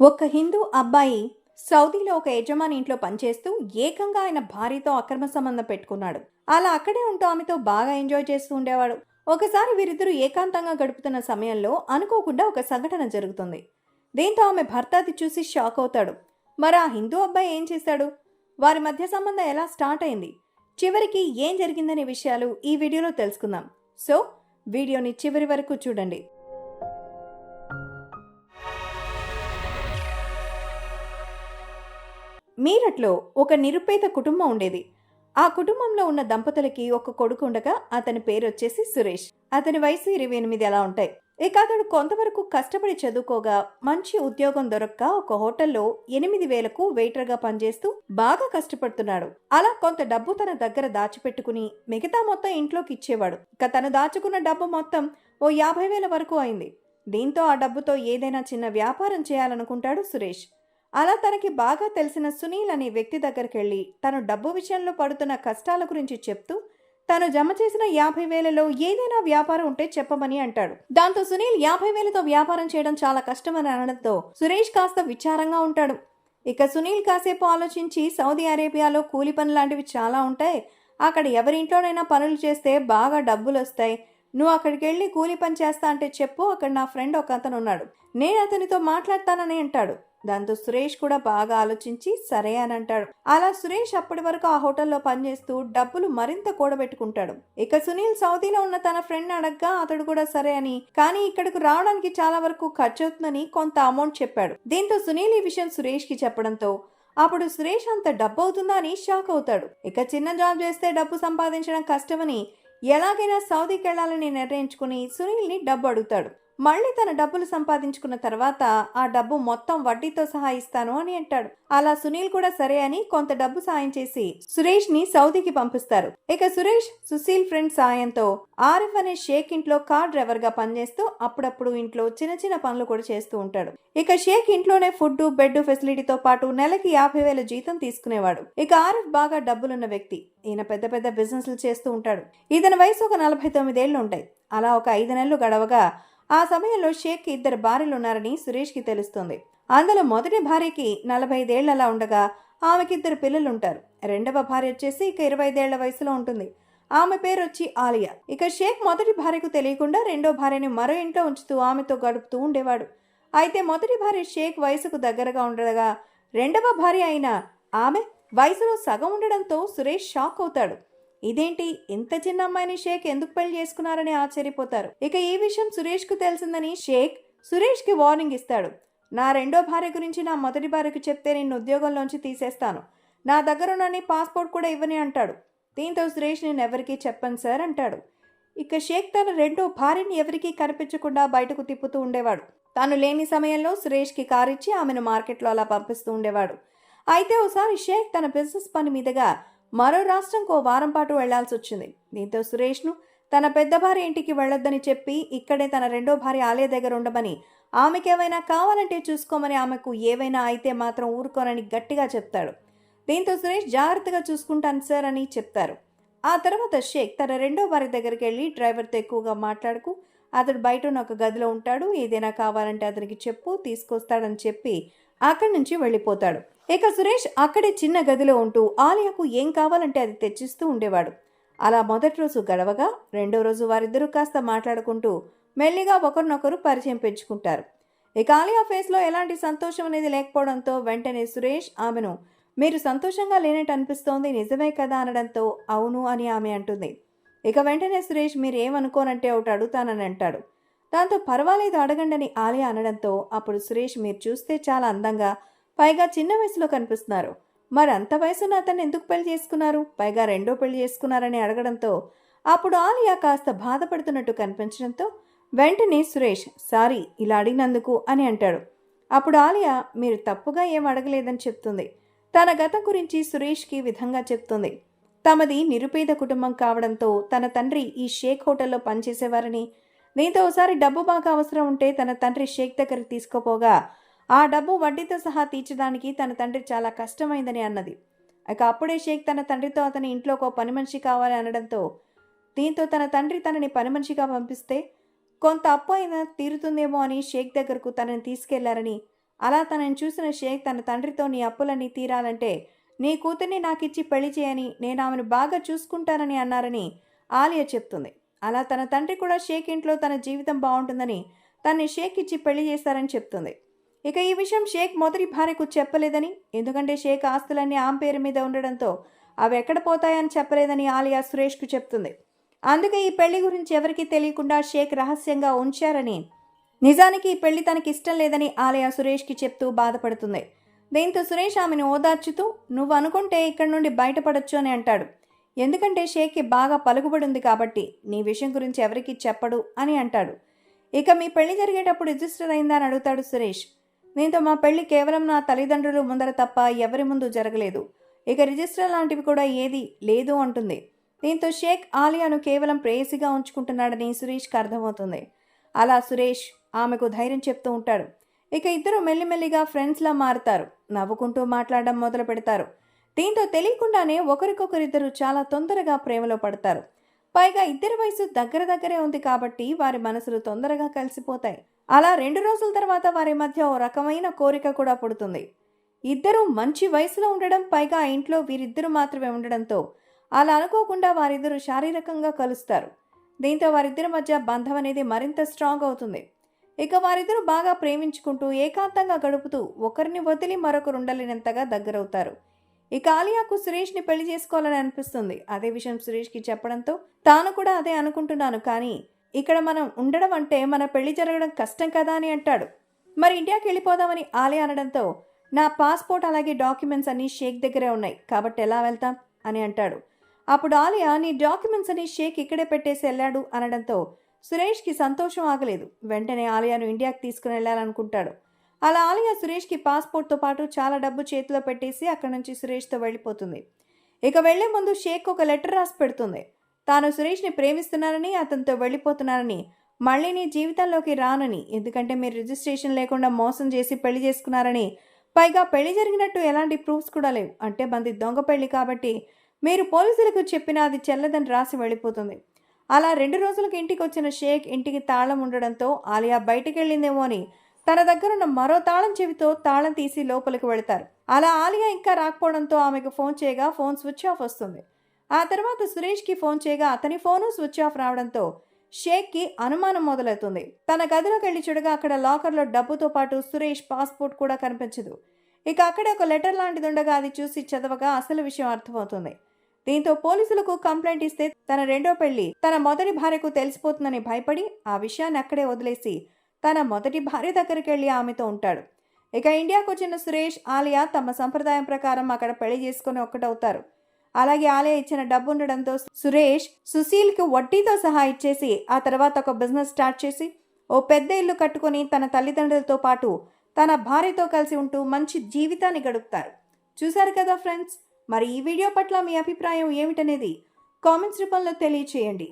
ఒక హిందూ అబ్బాయి సౌదీలో ఒక యజమాని ఇంట్లో పనిచేస్తూ ఏకంగా ఆయన భార్యతో అక్రమ సంబంధం పెట్టుకున్నాడు. అలా అక్కడే ఉంటూ ఆమెతో బాగా ఎంజాయ్ చేస్తూ ఉండేవాడు. ఒకసారి వీరిద్దరూ ఏకాంతంగా గడుపుతున్న సమయంలో అనుకోకుండా ఒక సంఘటన జరుగుతుంది. దీంతో ఆమె భర్త అది చూసి షాక్ అవుతాడు. మరి ఆ హిందూ అబ్బాయి ఏం చేశాడు వారి మధ్య సంబంధం ఎలా స్టార్ట్ అయింది? చివరికి ఏం జరిగిందనే విషయాలు ఈ వీడియోలో తెలుసుకుందాం. సో వీడియోని చివరి వరకు చూడండి. మీరట్లో ఒక నిరుపేద కుటుంబం ఉండేది. ఆ కుటుంబంలో ఉన్న దంపతులకి ఒక కొడుకు ఉండగా అతని పేరు వచ్చేసి సురేష్. అతని వయసు ఇరవై ఎనిమిది అలా ఉంటాయి. ఇక అతడు కొంతవరకు కష్టపడి చదువుకోగా మంచి ఉద్యోగం దొరక్క ఒక హోటల్లో ఎనిమిది వేలకు వెయిటర్గా పనిచేస్తూ బాగా కష్టపడుతున్నాడు. అలా కొంత డబ్బు తన దగ్గర దాచిపెట్టుకుని మిగతా మొత్తం ఇంట్లోకి ఇచ్చేవాడు. ఇక తను దాచుకున్న డబ్బు మొత్తం ఓ యాభై వేల వరకు అయింది. దీంతో ఆ డబ్బుతో ఏదైనా చిన్న వ్యాపారం చేయాలనుకుంటాడు సురేష్. అలా తనకి బాగా తెలిసిన సునీల్ అనే వ్యక్తి దగ్గరికి వెళ్ళి తను డబ్బు విషయంలో పడుతున్న కష్టాల గురించి చెప్తూ తను జమ చేసిన యాభై వేలలో ఏదైనా వ్యాపారం ఉంటే చెప్పమని అంటాడు. దాంతో సునీల్ యాభై వేలతో వ్యాపారం చేయడం చాలా కష్టమని అనడంతో సురేష్ కాస్త విచారంగా ఉంటాడు. ఇక సునీల్ కాసేపు ఆలోచించి సౌదీ అరేబియాలో కూలి పని లాంటివి చాలా ఉంటాయి. అక్కడ ఎవరింట్లోనైనా పనులు చేస్తే బాగా డబ్బులు వస్తాయి నువ్వు అక్కడికి వెళ్ళి కూలి పని చేస్తా అంటే చెప్పు అక్కడ నా ఫ్రెండ్ ఒక అతను ఉన్నాడు నేను అతనితో మాట్లాడతానని అంటాడు. దాంతో సురేష్ కూడా బాగా ఆలోచించి సరే అని అంటాడు. అలా సురేష్ అప్పటి వరకు ఆ హోటల్లో పనిచేస్తూ డబ్బులు మరింత కూడబెట్టుకుంటాడు. ఇక సునీల్ సౌదీలో ఉన్న తన ఫ్రెండ్ అడగ్గా అతడు కూడా సరే అని. కానీ ఇక్కడకు రావడానికి చాలా వరకు ఖర్చు అవుతుందని కొంత అమౌంట్ చెప్పాడు. దీంతో సునీల్ ఈ విషయం సురేష్కి చెప్పడంతో అప్పుడు సురేష్ అంత డబ్బు అవుతుందా అని షాక్ అవుతాడు. ఇక చిన్న జాబ్ చేస్తే డబ్బు సంపాదించడం కష్టమని ఎలాగైనా సౌదీకి వెళ్ళాలని నిర్ణయించుకుని సునీల్ని డబ్బు అడుగుతాడు. మళ్ళీ తన డబ్బులు సంపాదించుకున్న తర్వాత ఆ డబ్బు మొత్తం వడ్డీతో సహా ఇస్తాను అని అంటాడు. అలా సునీల్ కూడా సరే అని కొంత డబ్బు సాయం చేసి సురేష్ని సౌదీకి పంపిస్తారు. ఇక సురేష్ సుశీల్ ఫ్రెండ్ సాయంతో ఆరిఫ్ అనే షేక్ ఇంట్లో కార్ డ్రైవర్గా పనిచేస్తూ అప్పుడప్పుడు ఇంట్లో చిన్న చిన్న పనులు కూడా చేస్తూ ఉంటాడు. ఇక షేక్ ఇంట్లోనే ఫుడ్ బెడ్ ఫెసిలిటీతో పాటు నెలకి యాభై వేల జీతం తీసుకునేవాడు. ఇక ఆరిఫ్ బాగా డబ్బులున్న వ్యక్తి. ఈయన పెద్ద పెద్ద బిజినెస్లు చేస్తూ ఉంటాడు. ఇతని వయసు ఒక నలభై తొమ్మిదేళ్ళు ఉంటాయి. అలా ఒక ఐదు నెలలు గడవగా ఆ సమయంలో షేక్ ఇద్దరు భార్యలు ఉన్నారని సురేష్కి తెలుస్తుంది. అందులో మొదటి భార్యకి నలభై ఐదేళ్ళలా ఉండగా ఆమెకి ఇద్దరు పిల్లలు ఉంటారు రెండవ భార్య వచ్చేసి ఇక ఇరవై ఐదేళ్ళ వయసులో ఉంటుంది. ఆమె పేరు వచ్చి ఆలియా. ఇక షేక్ మొదటి భార్యకు తెలియకుండా రెండో భార్యని మరో ఇంట్లో ఉంచుతూ ఆమెతో గడుపుతూ ఉండేవాడు. అయితే మొదటి భార్య షేక్ వయసుకు దగ్గరగా ఉండగా రెండవ భార్య అయిన ఆమె వయసులో సగం ఉండడంతో సురేష్ షాక్ అవుతాడు. ఇదేంటి? ఇంత చిన్న అమ్మాయిని షేక్ ఎందుకు పెళ్ళి చేసుకున్నారని ఆశ్చర్యపోతారు. ఇక ఈ విషయం సురేష్కు తెలిసిందని షేక్ సురేష్కి వార్నింగ్ ఇస్తాడు. నా రెండో భార్య గురించి నా మొదటి భార్యకు చెప్తే నేను ఉద్యోగంలోంచి తీసేస్తాను. నా దగ్గర ఉన్న పాస్పోర్ట్ కూడా ఇవ్వని అంటాడు. దీంతో సురేష్ నేను ఎవరికీ చెప్పను సార్ అంటాడు. ఇక షేక్ తన రెండో భార్యని ఎవరికీ కనిపించకుండా బయటకు తిప్పుతూ ఉండేవాడు. తాను లేని సమయంలో సురేష్కి కారిచ్చి ఆమెను మార్కెట్లో అలా పంపిస్తూ ఉండేవాడు. అయితే ఓసారి షేక్ తన బిజినెస్ పని మీదుగా మరో రాష్ట్రంకో వారం పాటు వెళ్ళాల్సి వచ్చింది. దీంతో సురేష్ను తన పెద్ద భార్య ఇంటికి వెళ్ళొద్దని చెప్పి ఇక్కడే తన రెండో భార్య ఆలయ దగ్గర ఉండమని ఆమెకేమైనా కావాలంటే చూసుకోమని ఆమెకు ఏవైనా అయితే మాత్రం ఊరుకోనని గట్టిగా చెప్తాడు. దీంతో సురేష్ జాగ్రత్తగా చూసుకుంటాను సార్ అని చెప్తారు. ఆ తర్వాత షేక్ తన రెండో భార్య దగ్గరికి వెళ్ళి డ్రైవర్తో ఎక్కువగా మాట్లాడుకు అతడు బయట ఉన్న ఒక గదిలో ఉంటాడు ఏదైనా కావాలంటే అతనికి చెప్పు తీసుకొస్తాడని చెప్పి అక్కడి నుంచి వెళ్ళిపోతాడు. ఇక సురేష్ అక్కడే చిన్న గదిలో ఉంటూ ఆలియాకు ఏం కావాలంటే అది తెచ్చిస్తూ ఉండేవాడు. అలా మొదటి రోజు గడవగా రెండో రోజు వారిద్దరూ కాస్త మాట్లాడుకుంటూ మెల్లిగా ఒకరినొకరు పరిచయం పెంచుకుంటారు. ఇక ఆలియా ఫేస్లో ఎలాంటి సంతోషం అనేది లేకపోవడంతో వెంటనే సురేష్ ఆమెను మీరు సంతోషంగా లేనట్టు అనిపిస్తోంది నిజమే కదా? అనడంతో అవును అని ఆమె అంటుంది. ఇక వెంటనే సురేష్ మీరు ఏమనుకోనంటే ఒకటి అడుగుతానని అంటాడు. దాంతో పర్వాలేదు అడగండని ఆలియా అనడంతో అప్పుడు సురేష్ మీరు చూస్తే చాలా అందంగా పైగా చిన్న వయసులో కనిపిస్తున్నారు. మరి అంత వయసున అతన్ని ఎందుకు పెళ్ళి చేసుకున్నారు? పైగా రెండో పెళ్ళి చేసుకున్నారని అడగడంతో అప్పుడు ఆలియా కాస్త బాధపడుతున్నట్టు కనిపించడంతో వెంటనే సురేష్ సారీ ఇలా అడిగినందుకు అని అంటాడు. అప్పుడు ఆలియా మీరు తప్పుగా ఏం అడగలేదని చెప్తుంది. తన గతం గురించి సురేష్కి విధంగా చెప్తుంది. తమది నిరుపేద కుటుంబం కావడంతో తన తండ్రి ఈ షేక్ హోటల్లో పనిచేసేవారని దీంతో ఒకసారి డబ్బు బాగా అవసరం ఉంటే తన తండ్రి షేక్ దగ్గరికి తీసుకుపోగా ఆ డబ్బు వడ్డీతో సహా తీర్చడానికి తన తండ్రి చాలా కష్టమైందని అన్నది. ఇక అప్పుడే షేక్ తన తండ్రితో అతని ఇంట్లో ఒక పని మనిషి కావాలి అనడంతో దీంతో తన తండ్రి తనని పని మనిషిగా పంపిస్తే కొంత అప్పు అయినా తీరుతుందేమో అని షేక్ దగ్గరకు తనని తీసుకెళ్ళారని అలా తనని చూసిన షేక్ తన తండ్రితో నీ అప్పులన్నీ తీరాలంటే నీ కూతుర్ని నాకిచ్చి పెళ్ళి చేయని నేను ఆమెను బాగా చూసుకుంటానని అన్నారని ఆలియా చెప్తుంది. అలా తన తండ్రి కూడా షేక్ ఇంట్లో తన జీవితం బాగుంటుందని తన్ని షేక్ ఇచ్చి పెళ్ళి చేస్తారని చెప్తుంది. ఇక ఈ విషయం షేక్ మొదటి భార్యకు చెప్పలేదని ఎందుకంటే షేక్ ఆస్తులన్నీ ఆమె పేరు మీద ఉండడంతో అవి ఎక్కడ పోతాయని చెప్పలేదని ఆలియా సురేష్కు చెప్తుంది. అందుకే ఈ పెళ్ళి గురించి ఎవరికీ తెలియకుండా షేక్ రహస్యంగా ఉంచారని నిజానికి ఈ పెళ్ళి తనకి ఇష్టం లేదని ఆలయ సురేష్కి చెప్తూ బాధపడుతుంది. దీంతో సురేష్ ఆమెను ఓదార్చుతూ నువ్వు అనుకుంటే ఇక్కడి నుండి బయటపడొచ్చు అని అంటాడు. ఎందుకంటే షేక్కి బాగా పలుకుబడి ఉంది కాబట్టి నీ విషయం గురించి ఎవరికీ చెప్పడు అని అంటాడు. ఇక మీ పెళ్ళి జరిగేటప్పుడు రిజిస్టర్ అయిందా అని అడుగుతాడు సురేష్. దీంతో మా పెళ్ళి కేవలం నా తల్లిదండ్రులు ముందర తప్ప ఎవరి ముందు జరగలేదు. ఇక రిజిస్టర్ లాంటివి కూడా ఏది లేదు అంటుంది. దీంతో షేక్ ఆలియాను కేవలం ప్రేయసిగా ఉంచుకుంటున్నాడని సురేష్కి అర్థమవుతుంది. అలా సురేష్ ఆమెకు ధైర్యం చెప్తూ ఉంటాడు. ఇక ఇద్దరు మెల్లిమెల్లిగా ఫ్రెండ్స్లా మారుతారు. నవ్వుకుంటూ మాట్లాడడం మొదలు పెడతారు. దీంతో తెలియకుండానే ఒకరికొకరిద్దరు చాలా తొందరగా ప్రేమలో పడతారు. పైగా ఇద్దరి వయసు దగ్గర దగ్గరే ఉంది కాబట్టి వారి మనసులు తొందరగా కలిసిపోతాయి. అలా రెండు రోజుల తర్వాత వారి మధ్య ఓ రకమైన కోరిక కూడా పుడుతుంది. ఇద్దరూ మంచి వయసులో ఉండడం పైగా ఇంట్లో వీరిద్దరూ మాత్రమే ఉండడంతో అలా అనుకోకుండా వారిద్దరూ శారీరకంగా కలుస్తారు. దీంతో వారిద్దరి మధ్య బంధం అనేది మరింత స్ట్రాంగ్ అవుతుంది. ఇక వారిద్దరూ బాగా ప్రేమించుకుంటూ ఏకాంతంగా గడుపుతూ ఒకరిని వదిలి మరొకరు ఉండలేనంతగా దగ్గరవుతారు. ఇక ఆలియాకు సురేష్ని పెళ్ళి చేసుకోవాలని అనిపిస్తుంది. అదే విషయం సురేష్కి చెప్పడంతో తాను కూడా అదే అనుకుంటున్నాను. కానీ ఇక్కడ మనం ఉండడం అంటే మన పెళ్ళి జరగడం కష్టం కదా అని అంటాడు. మరి ఇండియాకి వెళ్ళిపోదామని ఆలయ అనడంతో నా పాస్పోర్ట్ అలాగే డాక్యుమెంట్స్ అన్నీ షేక్ దగ్గరే ఉన్నాయి. కాబట్టి ఎలా వెళ్తాం? అని అంటాడు. అప్పుడు ఆలియా నీ డాక్యుమెంట్స్ అని షేక్ ఇక్కడే పెట్టేసి వెళ్ళాడు అనడంతో సురేష్కి సంతోషం ఆగలేదు. వెంటనే ఆలియాను ఇండియాకి తీసుకుని వెళ్ళాలనుకుంటాడు. అలా ఆలియా సురేష్కి పాస్పోర్ట్తో పాటు చాలా డబ్బు చేతిలో పెట్టేసి అక్కడి నుంచి సురేష్తో వెళ్ళిపోతుంది. ఇక వెళ్ళే ముందు షేక్ ఒక లెటర్ రాసి పెడుతుంది. తాను సురేష్ని ప్రేమిస్తున్నానని అతనితో వెళ్ళిపోతున్నానని మళ్ళీ నీ జీవితంలోకి రానని ఎందుకంటే మీరు రిజిస్ట్రేషన్ లేకుండా మోసం చేసి పెళ్ళి చేసుకున్నారని పైగా పెళ్ళి జరిగినట్టు ఎలాంటి ప్రూఫ్స్ కూడా లేవు. అంటే మంది దొంగ పెళ్ళి కాబట్టి మీరు పోలీసులకు చెప్పినా అది చెల్లదని రాసి వెళ్ళిపోతుంది. అలా రెండు రోజులకు ఇంటికి వచ్చిన షేక్ ఇంటికి తాళం ఉండడంతో ఆలియా బయటకెళ్ళిందేమో అని తన దగ్గరున్న మరో తాళం చెవితో తాళం తీసి లోపలికి వెళతారు. అలా ఆలియా ఇంకా రాకపోవడంతో ఆమెకు ఫోన్ చేయగా ఫోన్ స్విచ్ ఆఫ్ వస్తుంది. ఆ తర్వాత సురేష్కి ఫోన్ చేయగా అతని ఫోను స్విచ్ ఆఫ్ రావడంతో షేక్కి అనుమానం మొదలవుతుంది. తన గదిలోకి వెళ్ళి చూడగా అక్కడ లాకర్లో డబ్బుతో పాటు సురేష్ పాస్పోర్ట్ కూడా కనిపించదు. ఇక అక్కడే ఒక లెటర్ లాంటిది ఉండగా అది చూసి చదవగా అసలు విషయం అర్థమవుతుంది. దీంతో పోలీసులకు కంప్లైంట్ ఇస్తే తన రెండో పెళ్ళి తన మొదటి భార్యకు తెలిసిపోతుందని భయపడి ఆ విషయాన్ని అక్కడే వదిలేసి తన మొదటి భార్య దగ్గరికి వెళ్ళి ఆమెతో ఉంటాడు. ఇక ఇండియాకు వచ్చిన సురేష్ ఆలియా తమ సంప్రదాయం ప్రకారం అక్కడ పెళ్ళి చేసుకుని ఒక్కటవుతారు. అలాగే ఆలయ ఇచ్చిన డబ్బు ఉండడంతో సురేష్ సుశీల్కి వడ్డీతో సహా ఇచ్చేసి ఆ తర్వాత ఒక బిజినెస్ స్టార్ట్ చేసి ఓ పెద్ద ఇల్లు కట్టుకొని తన తల్లిదండ్రులతో పాటు తన భార్యతో కలిసి ఉంటూ మంచి జీవితాన్ని గడుపుతారు. చూశారు కదా ఫ్రెండ్స్? మరి ఈ వీడియో పట్ల మీ అభిప్రాయం ఏమిటనేది కామెంట్స్ రూపంలో తెలియచేయండి.